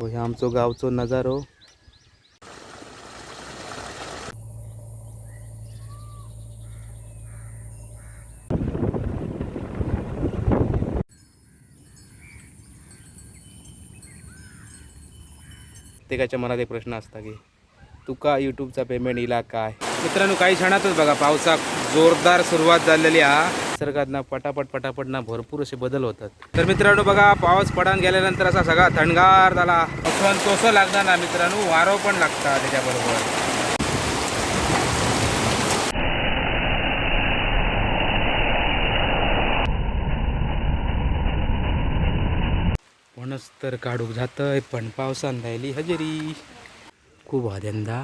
हो हे आमचो गावचो नजारो. प्रत्येकाच्या मनात एक प्रश्न असता की तुका यूट्यूबचा पेमेंट इला काय? मित्रांनो काही क्षणातच बघा पावसाक जोरदार सुरुवात झालेली हा निसर्गात ना पटापट पटापट ना भरपूर असे बदल होतात. तर मित्रांनो बघा पाऊस पडान गेल्यानंतर असा सगळा थंडगार झाला. पण तोसं लागणार ना मित्रांनो? वारो पण लागता त्याच्याबरोबर. म्हणूनच तर काढूक जातंय पण पावसान राहिली हजेरी. खूप आद्यांदा.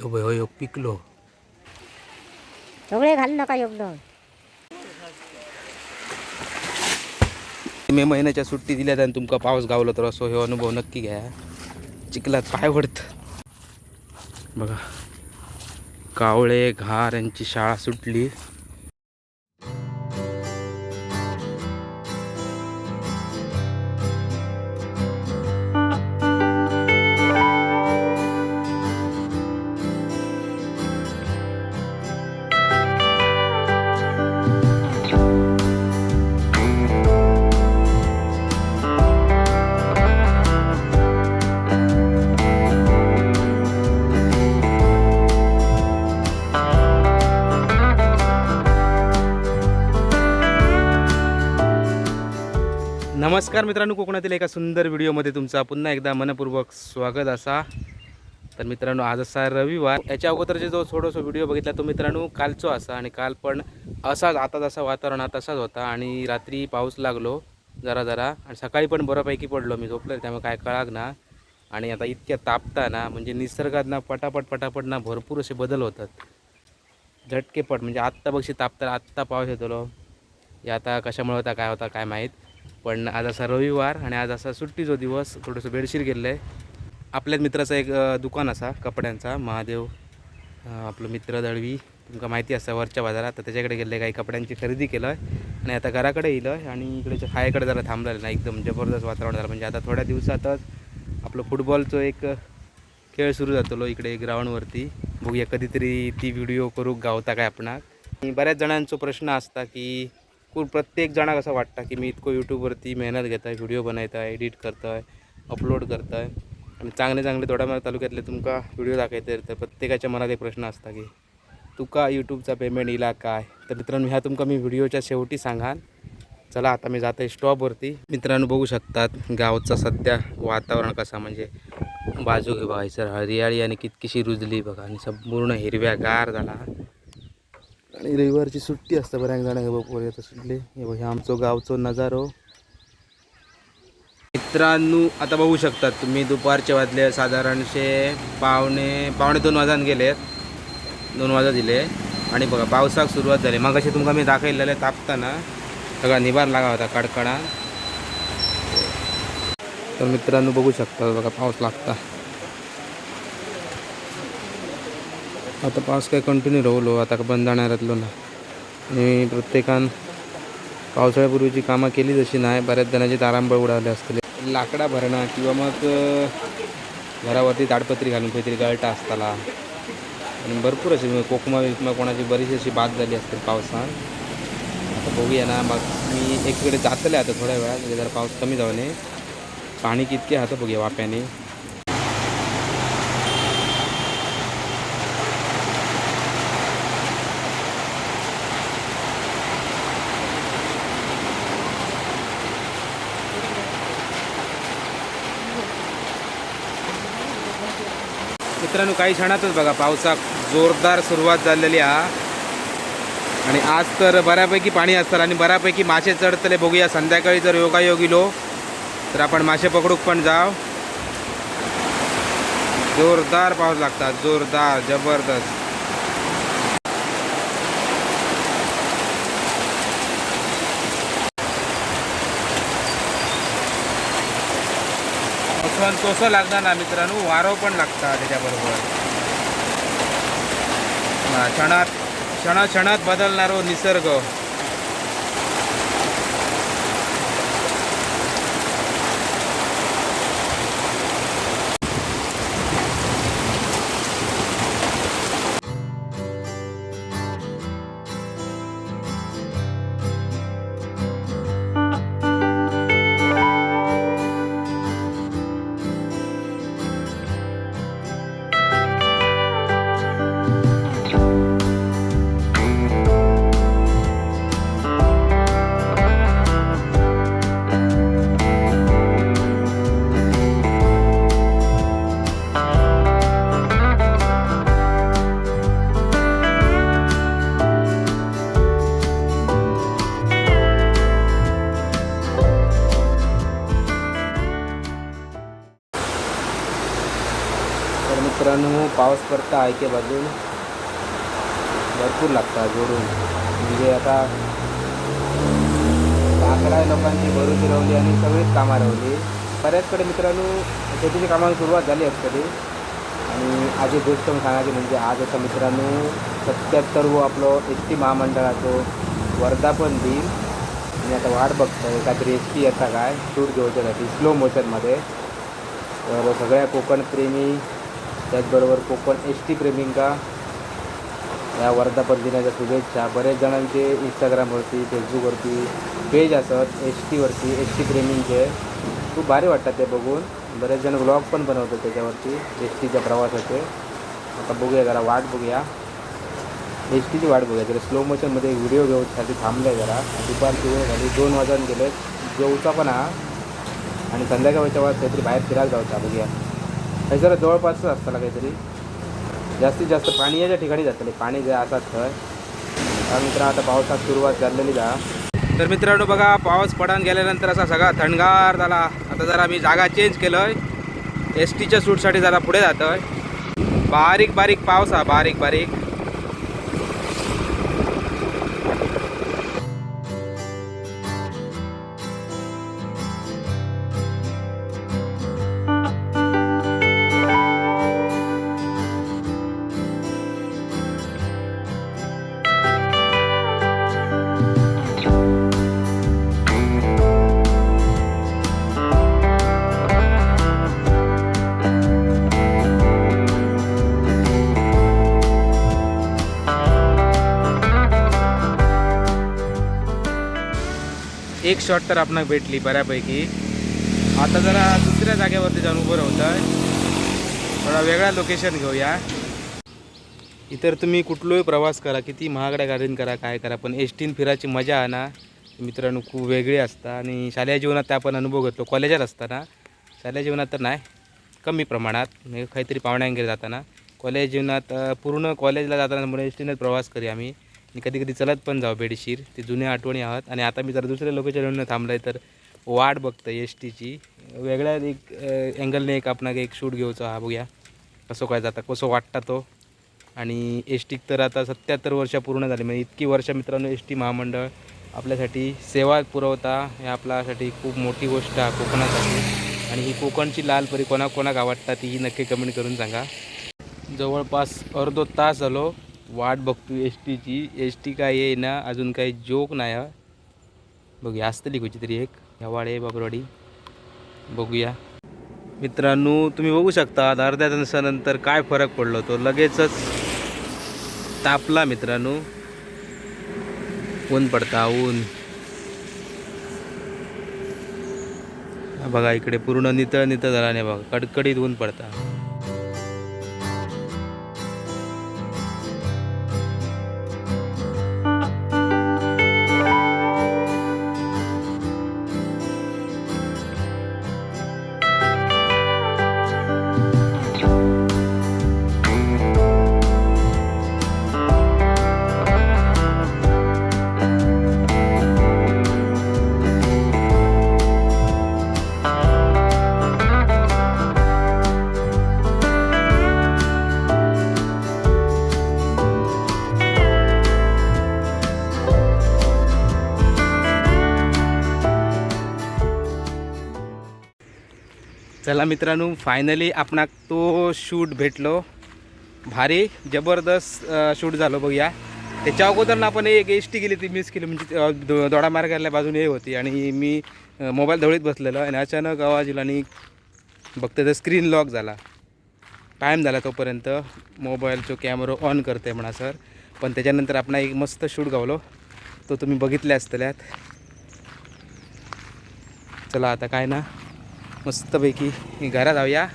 यो बय हो यो पिकलो. सगळे घाल नका योगदान मे महिन्याच्या सुट्टी दिल्यात आणि तुमका पाऊस गावलो तर असो हे अनुभव नक्की घ्या. चिखलात पाय पडत बघा. कावळे घार यांची शाळा सुटली. नमस्कार मित्रांनो कोकणातील एका सुंदर व्हिडिओमध्ये तुमचा पुन्हा एकदा मनपूर्वक स्वागत असा. तर मित्रांनो आज असा रविवार. याच्या अगोदरचे जो थोडासा व्हिडिओ बघितला तो मित्रांनो कालचो असा आणि काल पण असाच आता जसा वातावरण हा तसाच होता आणि रात्री पाऊस लागलो जरा जरा आणि सकाळी पण बऱ्यापैकी पडलो मी झोपलं त्यामुळे काय कळाग ना. आणि आता इतक्या तापताना म्हणजे निसर्गात ना पटापट पटापट ना भरपूर असे बदल होतात. झटकेपट म्हणजे आत्ता बघशी तापताना आत्ता पाऊस येतलो. हे आता कशामुळे होता काय होता काय माहीत. पण आज असा रविवार आणि आज असा सुट्टीचो दिवस थोडंसं बेडशीर गेलं आहे. आपल्याच मित्राचं एक दुकान असा कपड्यांचा महादेव आपलो आपलं मित्र दळवी तुमका माहिती असा वरच्या बाजारात तर त्याच्याकडे गेले काही कपड्यांची खरेदी केलं आहे. आणि आता घराकडे येईल आणि इकडे हायकडे जरा थांबलेलं ना एकदम जबरदस्त वातावरण झालं. म्हणजे आता थोड्या दिवसातच आपलं फुटबॉलचं एक खेळ सुरू जातलो इकडे ग्राउंडवरती. बघूया कधीतरी ती व्हिडिओ करू गावता काय आपणाक. बऱ्याच जणांचा प्रश्न असता की प्रत्येक जणाक असं वाटतं की मी इतकं यूट्यूबवरती मेहनत घेत आहे व्हिडिओ बनवत आहे एडिट करतो आहे अपलोड करतो आहे आणि चांगले चांगले दोडामार्ग तालुक्यातले तुमका व्हिडिओ दाखवते तर प्रत्येकाच्या मनात एक प्रश्न असता की तुका यूट्यूबचा पेमेंट इला काय? तर मित्रांनो ह्या तुमका मी व्हिडिओच्या शेवटी सांगान. चला आता मी जातो आहे स्टॉपवरती मित्रांनो बघू शकतात गावचा सध्या वातावरण कसा म्हणजे बाजू घे बघा सर हरियाळी आणि कितकीशी रुजली बघा आणि संपूर्ण हिरव्यागार झाला. आणि रविवारची सुट्टी असते बऱ्याच जणांना बघ आता सुटले हे बघ हे आमचो गावचो नजारो. मित्रांनो आता बघू शकतात तुम्ही दुपारचे वाजले साधारणशे पावणे पावणे दोन वाजान गेलेत दोन वाजा दिले आणि बघा पावसाक सुरुवात झाली. मग अशी तुमका मी दाखवलेले तापताना. सगळा निभार लागा होता कडकडा. तर मित्रांनो बघू शकता बघा पाऊस लागता. आता पाऊस काय कंटिन्यू राहलो आता बंद जाणारातलो ना आणि प्रत्येकान पावसाळ्यापूर्वीची कामं केली जशी नाही बऱ्याच जणांचे तारांबळ उडाले असतले. लाकडा भरणा किंवा मग घरावरती ताडपत्री घालून काहीतरी गळटा असताला. आणि भरपूर अशी कोकमा विकमा कोणाची बरीचशी अशी बाद झाली असते पावसान आता बघूया ना मग मी एकीकडे जातले आता थोड्या वेळात म्हणजे जरा पाऊस कमी जाऊने पाणी कितके हात बघूया वाप्याने. मित्रांनो काही क्षणातच बघा पावसाक जोरदार सुरुवात झालेली हा आणि आज तर बऱ्यापैकी पाणी असतं आणि बऱ्यापैकी मासे चढतले. बघूया संध्याकाळी जर योगायोग इलो तर आपण मासे पकडूक पण जाव. जोरदार पाऊस लागतात जोरदार जबरदस्त. पण तसं लागणार ना मित्रांनो वारो पण लागता त्याच्याबरोबर. हा, क्षणात क्षणात क्षणात बदलणारो निसर्ग. करता ऐके बाजून? भरपूर लागता जोडून म्हणजे आता काकडा लोकांची भरून फिरवली आणि सगळीच कामं रावली. बऱ्याचकडे मित्रांनो शेतीची कामाला सुरुवात झाली असतरी आणि आज एक गोष्ट सांगायची म्हणजे आज आता मित्रांनो सत्याहत्तर व आपलं एस टी महामंडळाचं वर्धापन दिन. आणि आता वाट बघतोय काहीतरी एस टी येता काय? सूट घेऊच्यासाठी स्लो मोशनमध्ये तर सगळ्या कोकण प्रेमी त्याचबरोबर कोकण एस टी प्रेमिंका या वर्धापन दिनाच्या शुभेच्छा. बरेच जणांचे इंस्टाग्रामवरती फेसबुकवरती पेज असत. एस टीवरती एस टी प्रेमींचे खूप भारी वाटतात ते बघून. बरेच जण व्लॉग पण बनवतात त्याच्यावरती एस टीच्या प्रवासाचे. आता बघूया जरा वाट बघूया. एस टीची वाट बघूया. जरा स्लो मोशनमध्ये व्हिडिओ घेऊसाठी थांबले जरा. दुपारची वेळ झाली. दोन वाजून गेले जेवचा पण हा. आणि संध्याकाळच्या वेळात काहीतरी बाहेर फिरायला जाऊचा. बघूया. हे जरा जवळपासच असताना काहीतरी. जास्तीत जास्त पाणी याच्या ठिकाणी जातले म्हणजे पाणी जे असतात थंय त्या मित्र आता पावसात सुरुवात झालेली जा. तर मित्रांनो बघा पाऊस पडान गेल्यानंतर असा सगळा थंडगार झाला. आता जरा मी जागा चेंज केलंय. एस टीच्या सूटसाठी जरा पुढे जातोय. बारीक बारीक पाऊस हा बारीक बारीक एक शॉट तर आपण भेटली बऱ्यापैकी. आता जरा दुसऱ्या जागेवरती जाऊन उभं राहतं थोडा वेगळा लोकेशन घेऊया. इतर तुम्ही कुठलाही प्रवास करा किती महागड्या गाडीन करा काय करा पण एस टीन फिरायची मजा आहे ना. मित्रांनो खूप वेगळी असता आणि शालेय जीवनात त्या आपण अनुभव घेतलो कॉलेजात असताना. शालेय जीवनात तर नाही कमी प्रमाणात म्हणजे काहीतरी पाहुण्यांगे जाताना. कॉलेज जीवनात पूर्ण कॉलेजला जाताना म्हणून एस टीनेच प्रवास करी आम्ही. आणि कधी कधी चलत पण जाऊ बेडशीर. ते जुन्या आठवणी आहात. आणि आता मी जर दुसऱ्या लोकेशनवर थांबलं आहे तर वाट बघतं एस टीची वेगळ्या एक अँगलने एक आपण एक शूट घेऊचा हा बघूया. कसं काय जाता कसं वाटता तो. आणि एस टी तर आता सत्याहत्तर वर्ष पूर्ण झाली. म्हणजे इतकी वर्ष मित्रांनो एस टी महामंडळ आपल्यासाठी सेवा पुरवता. हे आपल्यासाठी खूप मोठी गोष्ट आहे कोकणासाठी. आणि ही कोकणची लाल परी कोणाकोणाक कोणाक आवडता ती ही नक्की कमेंट करून सांगा. जवळपास अर्धो तास झालो. वाट बघतो एस टीची एस टी काय येईना अजून काही जोक नाही हा. बघूया असतली कुठची तरी एक. हवाळे बाबरवाडी बघूया. मित्रांनो तुम्ही बघू शकता अर्ध्या तासानंतर काय फरक पडलो तो लगेचच तापला मित्रांनो. ऊन पडता ऊन. बघा इकडे पूर्ण नितळ नितळ झाला नाही बघा. कडकडीत ऊन पडता. चला मित्रांनो फायनली आपणाक तो शूट भेटलो. भारी जबरदस्त शूट झालो बघूया. त्याच्या अगोदर ना आपण एक एस टी गेली ती मिस केली म्हणजे दोडा मार्गाला बाजूने हे होती. आणि मी मोबाईल धवळीत बसलेलो आणि अचानक आवाज येईल आणि बघते तर स्क्रीन लॉक झाला. टाईम झाला तोपर्यंत. मोबाईलचो कॅमेरा ऑन करते म्हणा सर पण त्याच्यानंतर आपण एक मस्त शूट गावलो. तो तुम्ही बघितले असतल्यात. चला आता काय ना. मस्तपैकी घरात जाऊया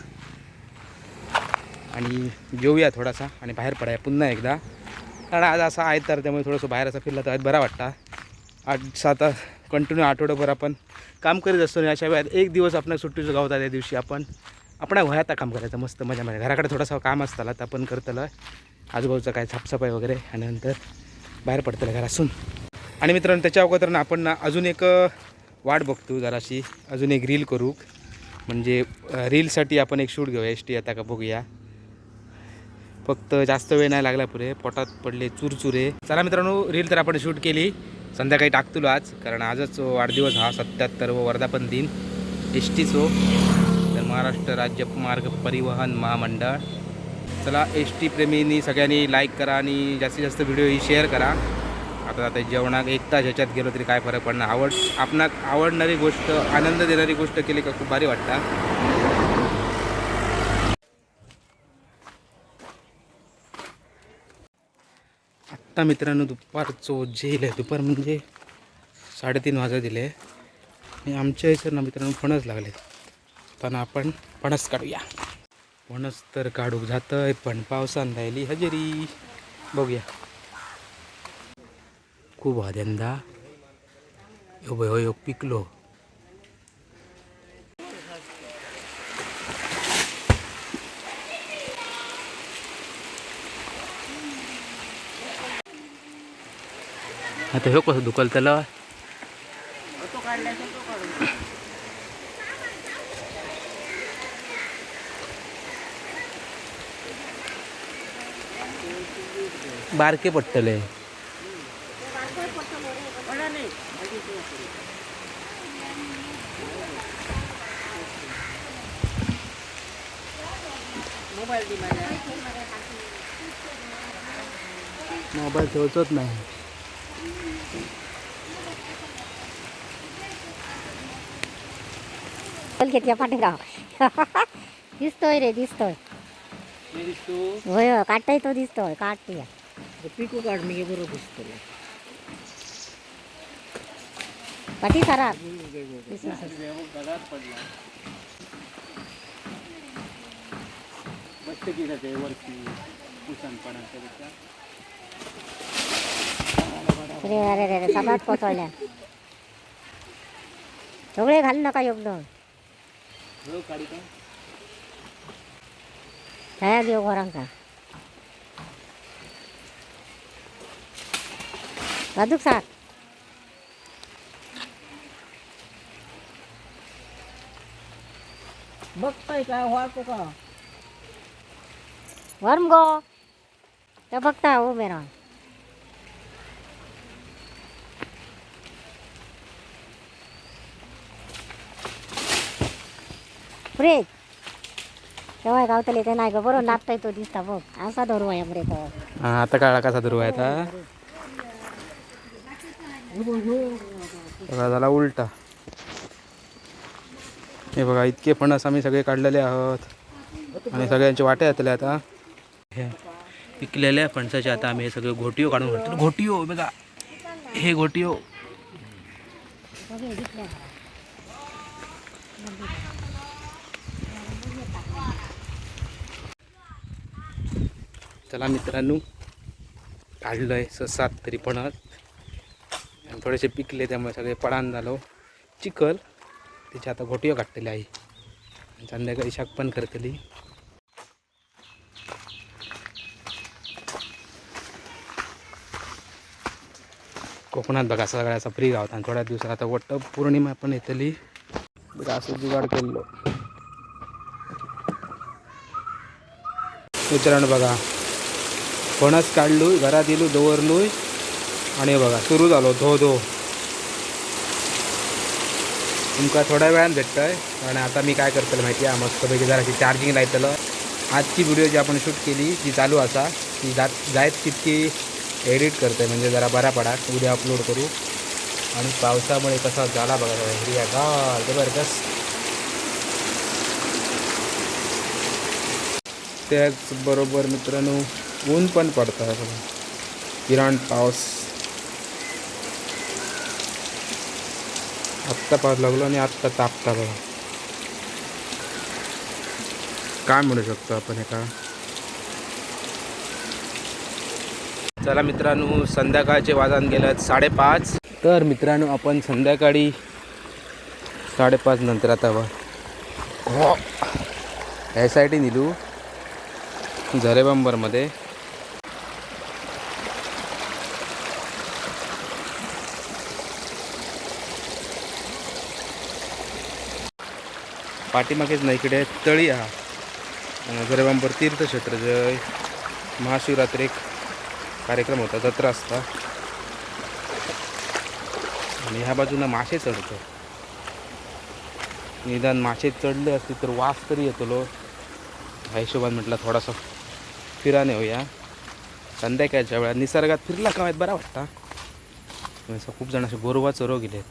आणि जेऊया थोडासा आणि बाहेर पडाया पुन्हा एकदा. कारण आज असं आहे तर त्यामुळे थोडंसं बाहेर असं फिरलं तर बरा वाटता. आठ सात कंटिन्यू आठवड्याभर आपण काम करीत असतो आणि अशा वेळात एक दिवस आपण सुट्टीचं गावता त्या दिवशी आपण आपण वयात काम करायचं मस्त मजा मजा. घराकडे थोडासा काम असताला तर आपण करतलं. आजूबाजूचं काय साफसफाई वगैरे आणि नंतर बाहेर पडतलं घरासून. आणि मित्रांनो त्याच्या अगोदर आपण ना अजून एक वाट बघतो जराशी. अजून एक रील करू. म्हणजे रीलसाठी आपण एक शूट घेऊया. एस टी आता का बघूया. फक्त जास्त वेळ नाही लागला पुरे पोटात पडले चुरचुरे. चला मित्रांनो रील तर आपण शूट केली. संध्याकाळी टाकतो आज कारण आजच वाढदिवस हा सत्याहत्तर व वर्धापन दिन. एस टीचो. तर महाराष्ट्र राज्य मार्ग परिवहन महामंडळ. चला एस टी प्रेमींनी सगळ्यांनी लाईक करा आणि जास्तीत जास्त व्हिडिओ ही शेअर करा. आता आता जेवणाक एक तास ह्याच्यात गेलो तरी काय फरक पडणार? आवड आपणाक आवडणारी गोष्ट आनंद देणारी गोष्ट केली का खूप भारी वाटतं आत्ता मित्रांनो दुपारचं जेल आहे दुपार म्हणजे साडेतीन वाजा दिले. आणि आमच्या इथं ना मित्रांनो फणस लागले. त्यांना आपण फणस काढूया. फणस तर काढूक जातंय पण पावसान राहिली हजेरी. बघूया. खूप आद्यांदा यो बय हो यो पिकलो आता ह्यो कसं दुखलतलं बारके पडटले मोबाईल ठेवतोच नाही. घेतल्या पाठीराव दिसतोय रे दिसतोय. होय होय काढताय तो दिसतोय काढतोय पिकू काढ मी बरोबर दिसतो पाठी खराब अरे अरे अरे अरे सगळ्यात कोसळल्या. सगळे घाल नका योगदान छाया घेऊ घरांका वादूक साक बघताय काय वाटतो का? वरम गो. त्या बघता उभे मेरा फ्रेज तेव्हा गावतले ते नाही ग बरोबर नापताय तो दिसता बघ. असा धरू आहे बरे तो. हा आता काळा कसा धरू आहे आता? झाला उलटा. हे बघा इतके फणस आम्ही सगळे काढलेले आहोत. आणि सगळ्यांचे वाटे येतले आता. हे पिकलेल्या फणसाच्या आता आम्ही हे सगळं घोटिओ काढून घालतो घोटिओ बघा. हे घोटिओ चला मित्रांनो काढलं आहे ससात तरी पणत. आणि थोडेसे पिकले त्यामुळे सगळे पडान झालो. चिखल त्याची आता घोटिओ काढतली आई. संध्याकाळी शाक पण करतली. कोकणात बघा सगळ्याचा फ्री गावता. आणि थोड्या दिवसात आता वट्ट पौर्णिमा पण येतली. बघा असं जुगाड केल्लो. मित्रांनो बघा फणस काढलो घरात येलो दवरलो आणि बघा सुरू झालो धो धो. तुमका थोड्या वेळान भेटतंय. आणि आता मी काय करतलं माहिती आहे मस्तपैकी जराशी चार्जिंग लायतलं. आजची व्हिडिओ जी आपण शूट केली जी चालू असा. ती जात जायत तितकी एडिट करते म्हणजे जरा बरा पडा. उद्या अपलोड करू. आणि पावसामुळे कसा झाला बघा हिरिया गार जबरदस्त. त्याचबरोबर मित्रांनो ऊन पण पडतं आहे बघा. किराण पाऊस. आत्ता पाऊस लागलो आणि आत्ता तापता बघा. काय म्हणू शकतो आपण एका का चला मित्रांनो संध्याकाळचे वाजन गेल्यात साडेपाच. तर मित्रांनो आपण संध्याकाळी साडेपाच नंतर आता हो. एस आय टी निलू झरेबंबरमध्ये पाठीमागेच नाही इकडे तळी हा. झरेबंबर तीर्थक्षेत्र जय महाशिवरात्रेक कार्यक्रम होता जत्रा असता. आणि ह्या बाजूनं मासे चढतो. निदान मासे चढले असते तर वास तरी येतलो ह्या हिशोबाने म्हटलं थोडासा फिराने होऊया. संध्याकाळच्या वेळात निसर्गात फिरला का बरा वाटता. असं खूप जण असे गोरवा गेले गेलेत.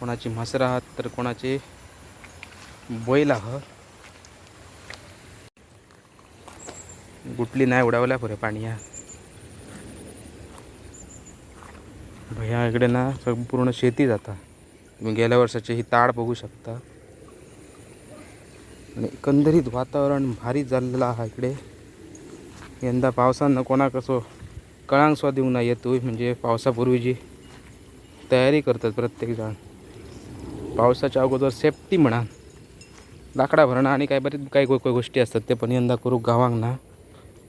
कोणाची म्हसर आहात तर कोणाचे बैल आह गुटली नाही उडावल्या पुरे पाणी या भैया इकडे ना संपूर्ण शेती जाता. तुम्ही गेल्या वर्षाची ही ताड बघू शकता. आणि एकंदरीत वातावरण भारी झालेलं आहे इकडे. यंदा पावसानं कोणाक असो कळांग देऊ ना येतो म्हणजे पावसापूर्वीची तयारी करतात प्रत्येकजण. पावसाच्या अगोदर सेफ्टी म्हणा. लाकडा भरणं आणि काय बरेच काही गोष्टी असतात ते पण यंदा करू गावांना.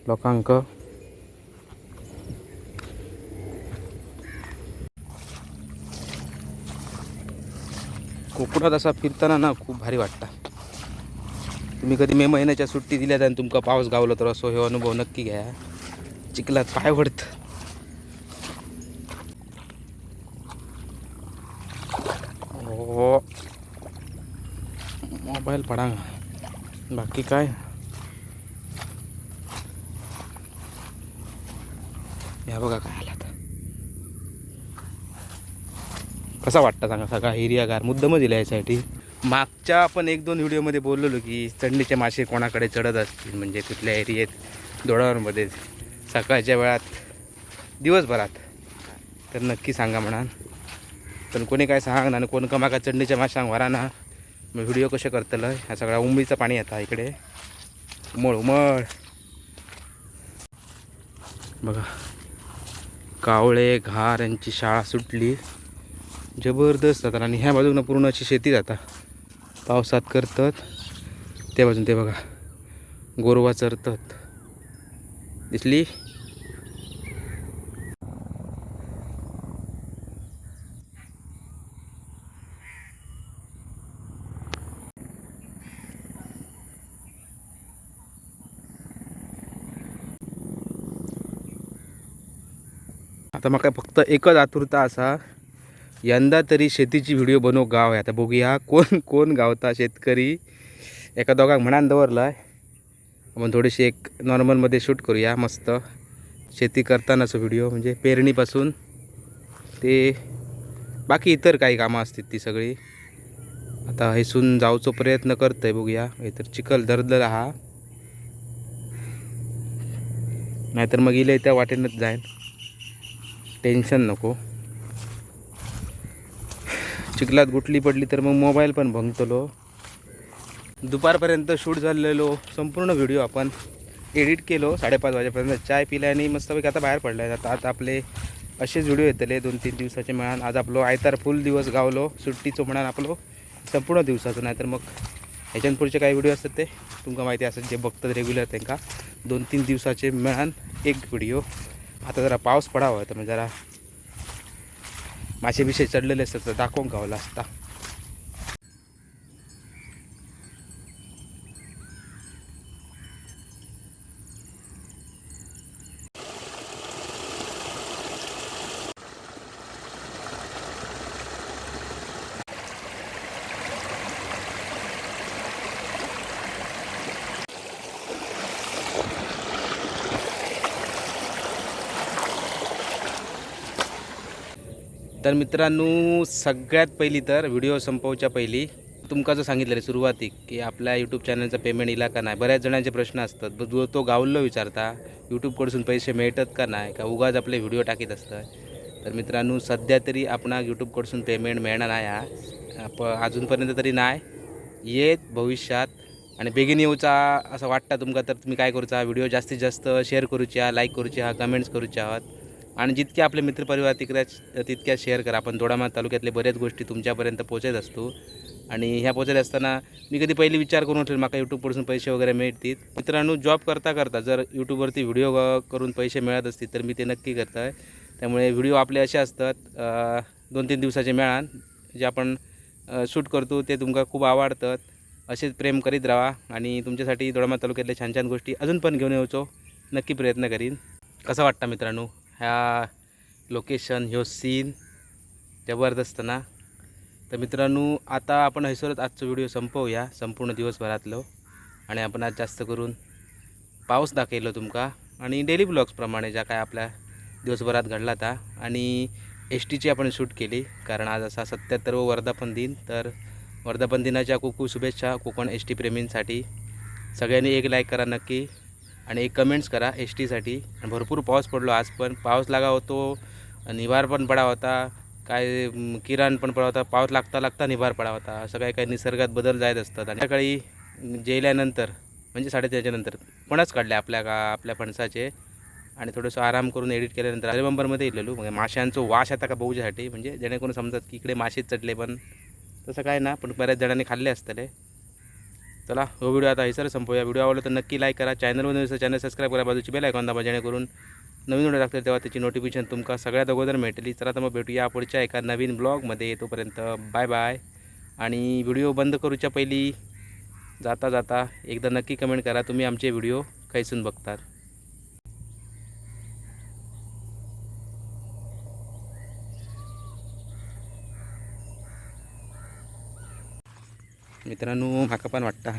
लोकांक कोकणात असा फिरताना ना खूप भारी वाटतं. तुम्ही कधी मे महिन्याच्या सुट्टी दिल्यात आणि तुमका पाऊस गावलो तर असो हे अनुभव नक्की घ्या. चिखलात पाय पडत हो. मोबाईल पडा बाकी काय? या बघा काय आला आता कसा वाटतं सांगा? सगळा हिरियागार मुद्दमच दिला यासाठी मागच्या आपण एक दोन व्हिडिओमध्ये बोललेलो की चढणीचे मासे कोणाकडे चढत असतील? म्हणजे कुठल्या एरियेत दोडावरमध्ये सकाळच्या वेळात दिवसभरात. तर नक्की सांगा म्हणा पण कोणी काय सांग ना आणि कोण मागा चढणीच्या माशांक वरा ना मग व्हिडिओ कसे करतलं? ह्या सगळा उंबीचं पाणी येतं इकडे. उमळ उमळ बघा. कावळे घार यांची शाळा सुटली. जबरदस्त जातात आणि ह्या बाजूनं पूर्ण अशी शेती जाता. पावसात करतात. त्या बाजून ते बघा गोरवा चरतात. दिसली? आता म्हाका फक्त एकच आतुरता असा. यंदा तरी शेतीची व्हिडिओ बनव गाव आहे. आता बघूया कोण कोण गावता शेतकरी. एका दोघांक म्हणान दवरलाय. आपण थोडीशी एक नॉर्मलमध्ये शूट करूया. मस्त. शेती करतानाचा व्हिडिओ म्हणजे पेरणीपासून. ते बाकी इतर काही कामं असतात ती सगळी. आता हैसून जाऊचो प्रयत्न करतोय बघूया. हे तर चिखल दरदर हा. नाहीतर मग इले त्या वाटेनंच जाईन. टेन्शन नको. चिखलात गुटली पडली तर मग मोबाईल पण भंगतलो. दुपारपर्यंत शूट झालेलो संपूर्ण व्हिडिओ आपण एडिट केलो साडेपाच वाजेपर्यंत चाय पिला आणि मस्तपैकी आता बाहेर पडला आता आता आपले असेच व्हिडिओ येतले दोन तीन दिवसाचे मिळान आज आपलो आयतार फुल दिवस गावलो सुट्टीचो म्हणान आपलो संपूर्ण दिवसाचं नाहीतर मग ह्याच्यान पुढचे काही व्हिडिओ असतात ते. तुमका माहिती असतात जे बघतात रेग्युलर त्यांका. दोन तीन दिवसाचे मिळान एक व्हिडिओ आता जरा पाऊस पडावा तर मग जरा मासे बिसे चढलेले असतात तर दाखवून गावला हो असता तर मित्रांनो सगळ्यात पहिली तर व्हिडिओ संपवच्या पहिली. तुमका जो सांगितलं सुरुवातीक की आपल्या यूट्यूब चॅनलचा पेमेंट इला का नाही बऱ्याच जणांचे प्रश्न असतात. जो तो गावल्लो विचारता यूट्यूबकडसून पैसे मिळतात का नाही का उगाच आपले व्हिडिओ टाकीत असतात तर मित्रांनो सध्या तरी आपणा यूट्यूबकडसून पेमेंट मिळणार नाही हा. प अजूनपर्यंत तरी नाही. येत भविष्यात. आणि बेगीन येऊचा असं वाटतं तुमका तर तुम्ही काय करूचा? व्हिडिओ जास्तीत जास्त शेअर करूची हा लाईक करूची हा कमेंट्स करूचे आहात. आणि जितके आपले मित्रपरिवार तिकड्या तितक्या शेअर करा. आपण दोडामा तालुक्यातले बऱ्याच गोष्टी तुमच्यापर्यंत पोचत असतो. आणि ह्या पोचत असताना मी कधी पहिले विचार करून ठेवलं माका यूट्यूबपासून पैसे वगैरे मिळतील. मित्रांनो जॉब करता करता जर यूट्यूबवरती व्हिडिओ करून पैसे मिळत असतील तर मी ते नक्की करत आहे त्यामुळे व्हिडिओ आपले असे असतात दोन तीन दिवसाचे मिळान जे आपण शूट करतो ते तुमका खूप आवडतात. असेच प्रेम करीत राहा आणि तुमच्यासाठी दोडामा तालुक्यातल्या छान छान गोष्टी अजून पण घेऊन येऊचो. नक्की प्रयत्न करीन. कसं वाटतं मित्रांनो? ह्या लोकेशन ह्यो सीन जबरदस्त ना तर मित्रांनो आता आपण हैसरच आजचा व्हिडिओ संपवूया संपूर्ण दिवसभरातलो. आणि आपण आज जास्त करून पाऊस दाखवलो तुमका. आणि डेली ब्लॉग्सप्रमाणे ज्या काय आपल्या दिवसभरात घडला होता. आणि एस टीची आपण शूट केली कारण आज असा सत्याहत्तर व वर्धापन दिन. तर वर्धापन दिनाच्या खूप खूप शुभेच्छा कोकण एस टी प्रेमींसाठी. सगळ्यांनी एक लाईक करा नक्की. आणि एक कमेंट्स करा एस टीसाठी आणि भरपूर पाऊस पडलो आज पण. पाऊस लागा होतो निवार पण पडा होता. काय किराण किरण पण पडा होता. पाऊस लागता लागता निभार पडा होता. असं काही काही निसर्गात बदल जायत असतात. आणि सकाळी जेल्यानंतर म्हणजे साडेतीनच्यानंतर फणस पणच काढले आपल्या का आपल्या फणसाचे. आणि थोडंसं आराम करून एडिट केल्यानंतर नोव्हेंबरमध्ये इलेलो म्हणजे माशांचं वास आता का बघूच्यासाठी. म्हणजे जेणेकरून समजा की इकडे मासेच चढले पण तसं काय ना. पण बऱ्याच जणांनी खाल्ले असतले. चला हो व्हिडिओ आता सर संपूया. व्हिडिओ आवडला तर नक्की लाईक करा. चॅनलमध्ये नसेल चॅनल सबस्क्राईब करा. बाजूची बेल ऐकून दाबा जेणेकरून नवीन व्हिडिओ टाकतील तेव्हा त्याची नोटिफिकेशन तुमका सगळ्यात अगोदर मिळतली. चला तर मग भेटूया पुढच्या एका नवीन ब्लॉगमध्ये तोपर्यंत बाय बाय आणि व्हिडिओ बंद करूच्या पहिली जाता जाता एकदा नक्की कमेंट करा. तुम्ही आमचे व्हिडिओ खैसून बघतात मित्रांनो म्हाका पण वाटता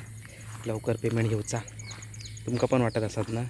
लवकर पेमेंट घेऊचा. तुमका पण वाटत असत ना?